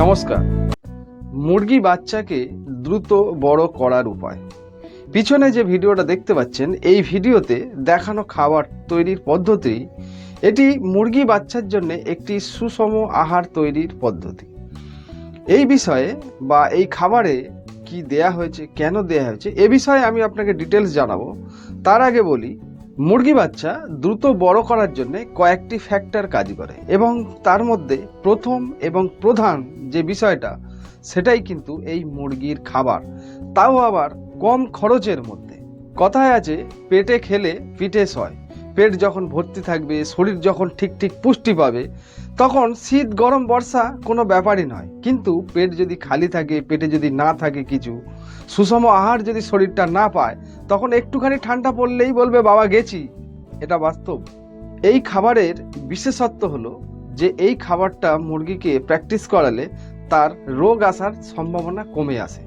নমস্কার। মুরগি বাচ্চাকে দ্রুত বড় করার উপায়। পিছনে যে ভিডিওটা দেখতে পাচ্ছেন, এই ভিডিওতে দেখানো খাবার তৈরির পদ্ধতি, এটি মুরগি বাচ্চার জন্য একটি সুষম আহার তৈরির পদ্ধতি। এই বিষয়ে বা এই খাবারে কি দেয়া হয়েছে, কেন দেয়া হয়েছে, এ বিষয়ে আমি আপনাকে ডিটেলস জানাব। তার আগে বলি মুরগি বাচ্চা দ্রুত বড় করার জন্য কয়েকটি ফ্যাক্টর কাজ করে এবং তার মধ্যে প্রথম এবং প্রধান যে বিষয়টা, সেটাই কিন্তু এই মুরগির খাবার। তাও আবার কম খরচের মধ্যে। কথায় আছে, পেটে খেলে পিঠে সয়। পেট যখন ভর্তি থাকবে, শরীর যখন ঠিক ঠিক পুষ্টি পাবে, তখন শীত, গরম, বর্ষা কোনো ব্যাপারই নয়। কিন্তু পেট যদি খালি থাকে, পেটে যদি না থাকে কিছু সুষম আহার যদি শরীরটা না পায়, তখন একটুখানি ঠান্ডা পড়লেই বলবে, বাবা, গেছি। এটা বাস্তব। এই খাবারের বিশেষত্ব হলো যে, এই খাবারটা মুরগিকে প্র্যাকটিস করালে তার রোগ আসার সম্ভাবনা কমে আসে।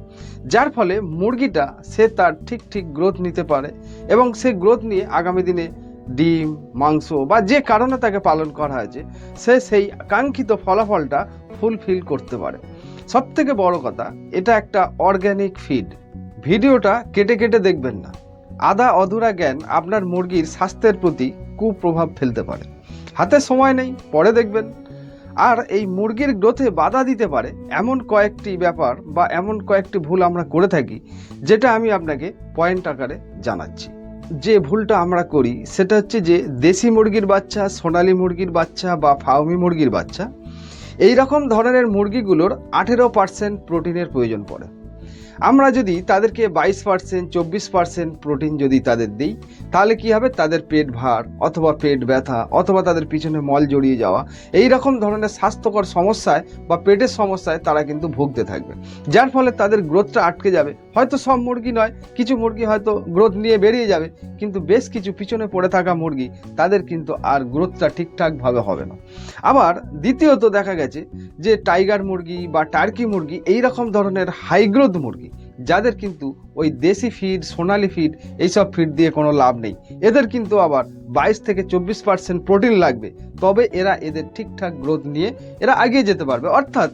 যার ফলে মুরগিটা, সে তার ঠিক ঠিক গ্রোথ নিতে পারে এবং সে গ্রোথ নিয়ে আগামী দিনে ডিম, মাংস বা যে কারণে তাকে পালন করা হয়েছে, সে সেই কাঙ্ক্ষিত ফলাফলটা ফুলফিল করতে পারে। সব থেকে বড় কথা, এটা একটা অর্গ্যানিক ফিড ভিডিওটা কেটে কেটে দেখবেন না। আধা অধুরা জ্ঞান আপনার মুরগির স্বাস্থ্যের প্রতি কুপ্রভাব ফেলতে পারে। হাতে সময় নেই, পরে দেখবেন। আর এই মুরগির গ্রোথে বাধা দিতে পারে এমন কয়েকটি ব্যাপার বা এমন কয়েকটি ভুল আমরা করে থাকি, যেটা আমি আপনাকে পয়েন্ট আকারে জানাচ্ছি। যে ভুলটা আমরা করি, সেটা হচ্ছে যে দেশি মুরগির বাচ্চা, সোনালী মুরগির বাচ্চা বা ফাউমি মুরগির বাচ্চা এই রকম ধরনের মুরগিগুলোর আঠেরো পার্সেন্ট প্রোটিনের প্রয়োজন পড়ে। আমরা যদি তাদেরকে বাইশ পার্সেন্ট, চব্বিশ পার্সেন্ট প্রোটিন যদি তাদের দিই, তাহলে কি হবে? তাদের পেট ভার অথবা পেট ব্যথা অথবা তাদের পিছনে মল জড়িয়ে যাওয়া, এই রকম ধরনের স্বাস্থ্যকর সমস্যায় বা পেটের সমস্যায় তারা কিন্তু ভুগতে থাকবে। যার ফলে তাদের গ্রোথটা আটকে যাবে। হয়তো সব মুরগি নয়, কিছু মুরগি হয়তো গ্রোথ নিয়ে বেরিয়ে যাবে, কিন্তু বেশ কিছু পিছনে পড়ে থাকা মুরগি তাদের কিন্তু আর গ্রোথটা ঠিকঠাকভাবে হবে না। আবার দ্বিতীয়ত দেখা গেছে যে টাইগার মুরগি বা টার্কি মুরগি এই রকম ধরনের হাইগ্রোথ মুরগি যাদের কিন্তু ওই দেশি ফিড সোনালি ফিড এইসব ফিড দিয়ে কোনো লাভ নেই। এদের কিন্তু আবার বাইশ থেকে চব্বিশ পার্সেন্ট প্রোটিন লাগবে। তবে এরা এদের ঠিকঠাক গ্রোথ নিয়ে এরা এগিয়ে যেতে পারবে। অর্থাৎ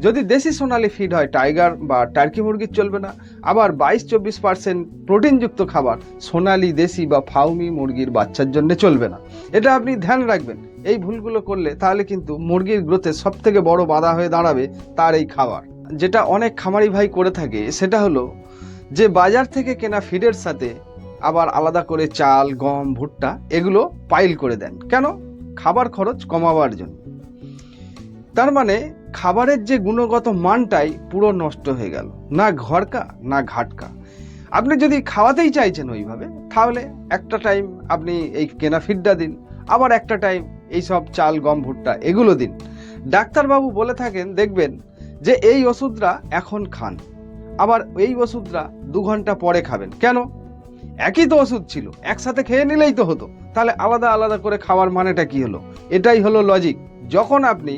যদি দেশি সোনালি ফিড হয় টাইগার বা টার্কি মুরগির চলবে না, আবার বাইশ চব্বিশ পার্সেন্ট প্রোটিনযুক্ত খাবার সোনালি, দেশি বা ফাউমি মুরগির বাচ্চার জন্য চলবে না। এটা আপনি ধ্যান রাখবেন। এই ভুলগুলো করলে তাহলে কিন্তু মুরগির গ্রোথে সব থেকে বড় বাধা হয়ে দাঁড়াবে তার এই খাবার। যেটা অনেক খামারি ভাই করে থাকে, সেটা হলো যে বাজার থেকে কেনা ফিডের সাথে আবার আলাদা করে চাল, গম, ভুট্টা এগুলো পাইল করে দেন। কেন? খাবার খরচ কমাবার জন্য। তার মানে খাবারের যে গুণগত মানটাই পুরো নষ্ট হয়ে গেল। না ঘরকা, না ঘাটকা। আপনি যদি খাওয়াতেই চাইছেন ওইভাবে, তাহলে একটা টাইম আপনি এই কেনা ফিডটা দিন, আবার একটা টাইম এইসব চাল, গম, ভুট্টা এগুলো দিন। ডাক্তারবাবু বলে থাকেন, দেখবেন যে এই ওষুধটা এখন খান, আবার এই ওষুধটা দু ঘণ্টা পরে খাবেন। কেন? একই তো ওষুধ ছিল, একসাথে খেয়ে নিলেই তো হতো। তাহলে আলাদা আলাদা করে খাওয়ার মানেটা কি হলো? এটাই হলো লজিক যখন আপনি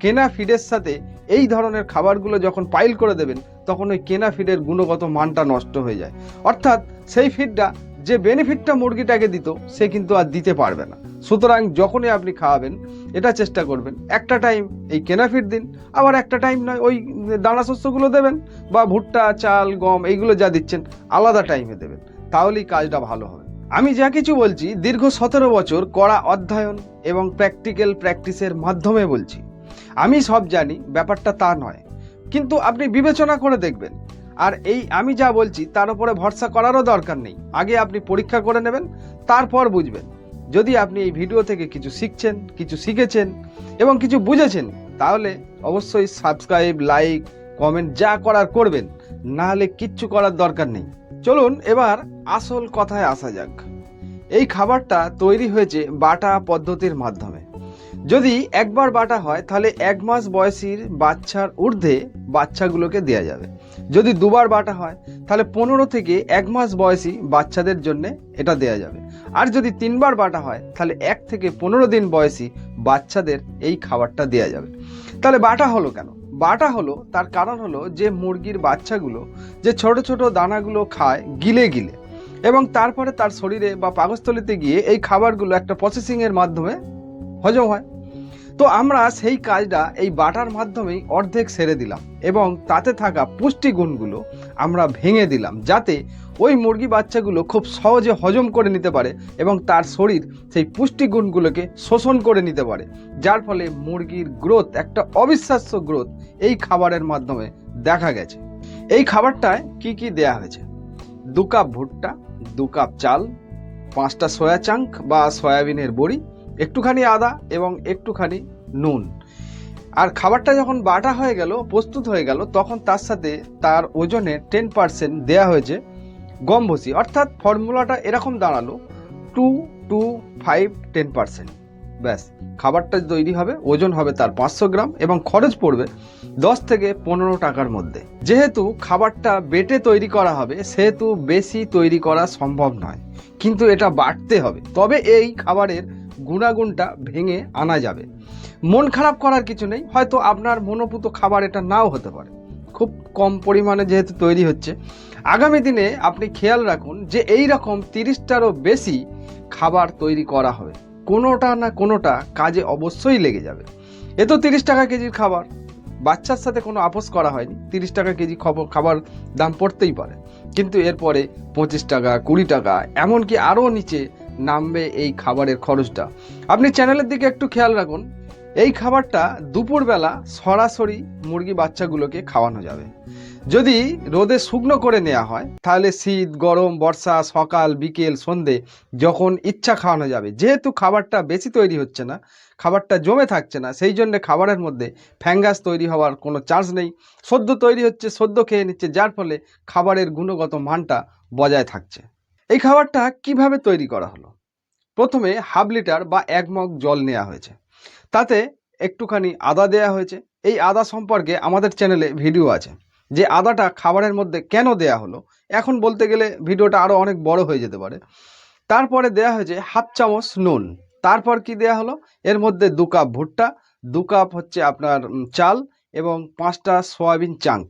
কেনা ফিডের সাথে এই ধরনের খাবারগুলো যখন পাইল করে দেবেন, তখন ওই কেনা ফিডের গুণগত মানটা নষ্ট হয়ে যায়। অর্থাৎ সেই ফিডটা যে বেনিফিটটা মুরগিটাকে দিত, সে কিন্তু আর দিতে পারবে না। সুতরাং যখনই আপনি খাওয়াবেন, এটা চেষ্টা করবেন। একটা টাইম এই কেনা ফিড দিন, আবার একটা টাইম নয়, ওই দানা শস্যগুলো দেবেন বা ভুট্টা, চাল, গম, এইগুলো যা দিচ্ছেন, আলাদা টাইমে দেবেন। তাহলেই কাজটা ভালো হবে। আমি যা কিছু বলছি, দীর্ঘ সতেরো বছর কড়া অধ্যয়ন এবং প্র্যাকটিক্যাল প্র্যাকটিসের মাধ্যমে বলছি। আমি সব জানি, ব্যাপারটা তা নয়। কিন্তু আপনি বিবেচনা করে দেখবেন। আর এই আমি যা বলছি, তার উপরে ভরসা করারও দরকার নেই। আগে আপনি পরীক্ষা করে নেবেন, তারপর বুঝবেন। যদি আপনি এই ভিডিও থেকে কিছু শিখছেন, কিছু শিখেছেন এবং কিছু বুঝেছেন, তাহলে অবশ্যই সাবস্ক্রাইব লাইক কমেন্ট যা করার করবেন। না হলে কিচ্ছু করার দরকার নেই। চলুন এবার আসল কথায় আসা যাক। এই খাবারটা তৈরি হয়েছে বাটা পদ্ধতির মাধ্যমে। যদি একবার বাটা হয়, তাহলে এক মাস বয়সীর বাচ্চার ঊর্ধ্বে বাচ্চাগুলোকে দেওয়া যাবে। যদি দুবার বাটা হয়, তাহলে পনেরো থেকে এক মাস বয়সী বাচ্চাদের জন্য এটা দেওয়া যাবে। আর যদি তিনবার বাটা হয়, তাহলে এক থেকে পনেরো দিন বয়সী বাচ্চাদের এই খাবারটা দেওয়া যাবে। তাহলে বাটা হলো কেন? বাটা হলো, তার কারণ হলো যে মুরগির বাচ্চাগুলো যে ছোট ছোট দানাগুলো খায় গিলে গিলে, এবং তারপরে তার শরীরে বা পাকস্থলিতে গিয়ে এই খাবারগুলো একটা প্রসেসিংয়ের মাধ্যমে হজম হয়। তো আমরা সেই কাজটা এই বাটার মাধ্যমেই অর্ধেক সেরে দিলাম এবং তাতে থাকা পুষ্টিগুণগুলো আমরা ভেঙে দিলাম যাতে ওই মুরগি বাচ্চাগুলো খুব সহজে হজম করে নিতে পারে এবং তার শরীর সেই পুষ্টিগুণগুলোকে শোষণ করে নিতে পারে, যার ফলে মুরগির গ্রোথ একটা অবিশ্বাস্য গ্রোথ এই খাবারের মাধ্যমে দেখা গেছে। এই খাবারটায় কি কি দেয়া হয়েছে? দু কাপ ভুট্টা, দু কাপ চাল, পাঁচটা সয়া চাঙ্ক বা সয়াবিনের বড়ি একটুখানি আদা এবং একটুখানি নুন। আর খাবারটা যখন বাটা হয়ে গেল, প্রস্তুত হয়ে গেল, তখন তার সাথে তার ওজনে টেন পার্সেন্ট দেওয়া হয়েছে গম ভুসি অর্থাৎ ফর্মুলাটা এরকম দাঁড়াল two two five ten percent ব্যাস, খাবারটা তৈরি হবে, ওজন হবে তার পাঁচশো গ্রাম এবং খরচ পড়বে দশ থেকে পনেরো টাকার মধ্যে। যেহেতু খাবারটা বেটে তৈরি করা হবে, সেহেতু বেশি তৈরি করা সম্ভব নয়। কিন্তু এটা বাড়তে হবে। তবে এই খাবারের গুণাগুণটা ভেঙে আনা যাবে। মন খারাপ করার কিছু নেই, হয়তো আপনার মনোপুত খাবার এটা নাও হতে পারে। খুব কম পরিমাণে যেহেতু তৈরি হচ্ছে। আগামী দিনে আপনি খেয়াল রাখুন যে এই রকম তিরিশটারও বেশি খাবার তৈরি করা হবে। কোনোটা না কোনোটা কাজে অবশ্যই লেগে যাবে। এ তো তিরিশ টাকা কেজির খাবার। বাচ্চার সাথে কোনো আপোষ করা হয়নি। তিরিশ টাকা কেজি খবর দাম পড়তেই পারে। কিন্তু এরপরে পঁচিশ টাকা, কুড়ি টাকা, এমনকি আরও নিচে নামবে এই খাবারের খরচটা। আপনি চ্যানেলের দিকে একটু খেয়াল রাখুন, এই খাবারটা দুপুরবেলা সরাসরি মুরগি বাচ্চাগুলোকে খাওয়ানো যাবে। যদি রোদে শুকনো করে নেওয়া হয়, তাহলে শীত, গরম, বর্ষা, সকাল, বিকেল, সন্ধে যখন ইচ্ছা খাওয়ানো যাবে। যেহেতু খাবারটা বেশি তৈরি হচ্ছে না, খাবারটা জমে থাকছে না, সেই জন্য খাবারের মধ্যে ফ্যাঙ্গাস তৈরি হওয়ার কোনো চান্স নেই। সদ্য তৈরি হচ্ছে, সদ্য খেয়ে নিচ্ছে, যার ফলে খাবারের গুণগত মানটা বজায় থাকছে। এই খাবারটা কীভাবে তৈরি করা হলো? প্রথমে হাফ লিটার বা এক মগ জল নেওয়া হয়েছে। তাতে একটুখানি আদা দেয়া হয়েছে। এই আদা সম্পর্কে আমাদের চ্যানেলে ভিডিও আছে যে আদাটা খাবারের মধ্যে কেন দেয়া হলো। এখন বলতে গেলে ভিডিওটা আরও অনেক বড় হয়ে যেতে পারে। তারপরে দেয়া হয়েছে হাফ চামচ নুন। তারপর কি দেয়া হলো? এর মধ্যে দু কাপ ভুট্টা, দু কাপ হচ্ছে আপনার চাল এবং পাঁচটা সয়াবিন চাঙ্ক।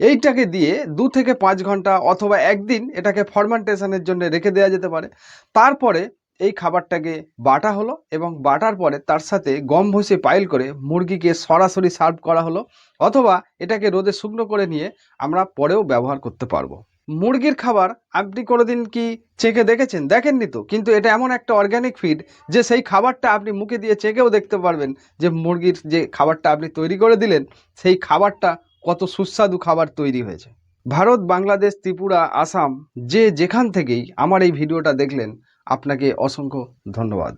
এইটাকে দিয়ে দু থেকে পাঁচ ঘণ্টা অথবা একদিন এটাকে ফরমেন্টেশনের জন্য রেখে দেওয়া যেতে পারে। তারপরে এই খাবারটাকে বাটা হলো এবং বাটার পরে তার সাথে গম ভুষে পাইল করে মুরগিকে সরাসরি সার্ভ করা হলো অথবা এটাকে রোদে শুকনো করে নিয়ে আমরা পরেও ব্যবহার করতে পারব। মুরগির খাবার আপনি কোনোদিন কি চেখে দেখেছেন? দেখেননি তো। কিন্তু এটা এমন একটা অর্গ্যানিক ফিড যে সেই খাবারটা আপনি মুখে দিয়ে চেখেও দেখতে পারবেন যে মুরগির যে খাবারটা আপনি তৈরি করে দিলেন, সেই খাবারটা কত সুস্বাদু খাবার তৈরি হয়েছে। ভারত, বাংলাদেশ, ত্রিপুরা, আসাম, যে যেখান থেকেই আমার এই ভিডিওটা দেখলেন, আপনাকে অসংখ্য ধন্যবাদ।